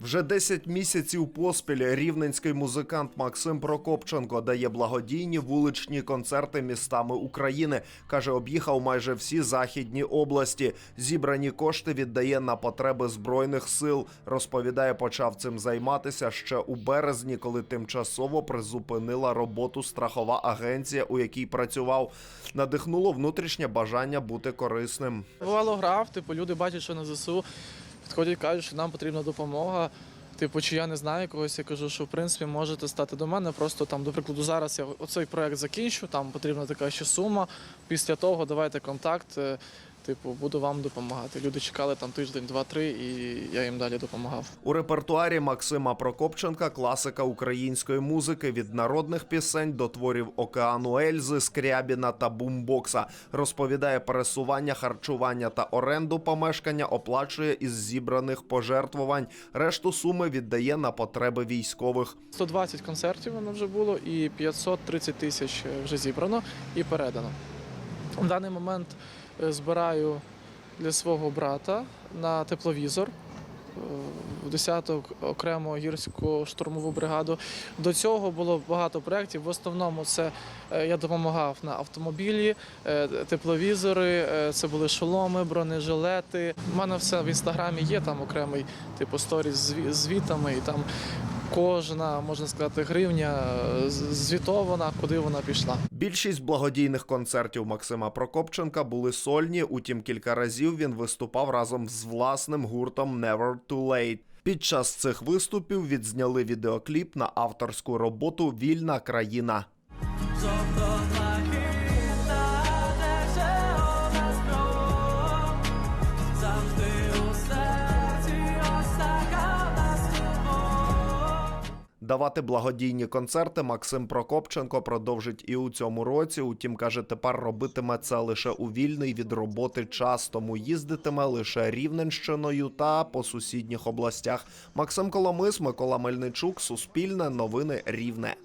Вже 10 місяців поспіль рівненський музикант Максим Прокопченко дає благодійні вуличні концерти містами України. каже, об'їхав майже всі західні області. Зібрані кошти віддає на потреби збройних сил. Розповідає, почав цим займатися ще у березні, коли тимчасово призупинила роботу страхова агенція, у якій працював. Надихнуло внутрішнє бажання бути корисним. Бувало грав, типу, люди бачать, що на ЗСУ підходять, кажуть, що нам потрібна допомога. Типу, чи я не знаю когось, я кажу, що в принципі можете стати до мене. Просто там, до прикладу, зараз я оцей проект закінчу, там потрібна така ще сума. Після того давайте контакт. Типу, буду вам допомагати. Люди чекали там тиждень, два-три, і я їм далі допомагав. У репертуарі Максима Прокопченка класика української музики від народних пісень до творів океану Ельзи, Скрябіна та Бумбокса. Розповідає, пересування, харчування та оренду помешкання оплачує із зібраних пожертвувань. Решту суми віддає на потреби військових. 120 концертів воно вже було, і 530 тисяч вже зібрано і передано. В даний момент збираю для свого брата на тепловізор е, в 10-ту окрему гірську штурмову бригаду. До цього було багато проєктів. В основному це е, я допомагав на автомобілі, е, тепловізори, е, це були шоломи, бронежилети. У мене все в інстаграмі є там окремий типу сторіс з звітами, і там кожна, можна сказати, гривня е, звітована, куди вона пішла. Більшість благодійних концертів Максима Прокопченка були сольні. Утім, кілька разів він виступав разом з власним гуртом Never Too Late. Під час цих виступів відзняли відеокліп на авторську роботу Вільна країна. Давати благодійні концерти Максим Прокопченко продовжить і у цьому році. Утім, каже, тепер робитиме це лише у вільний від роботи час, тому їздитиме лише Рівненщиною та по сусідніх областях. Максим Коломис, Микола Мельничук, Суспільне, Новини Рівне.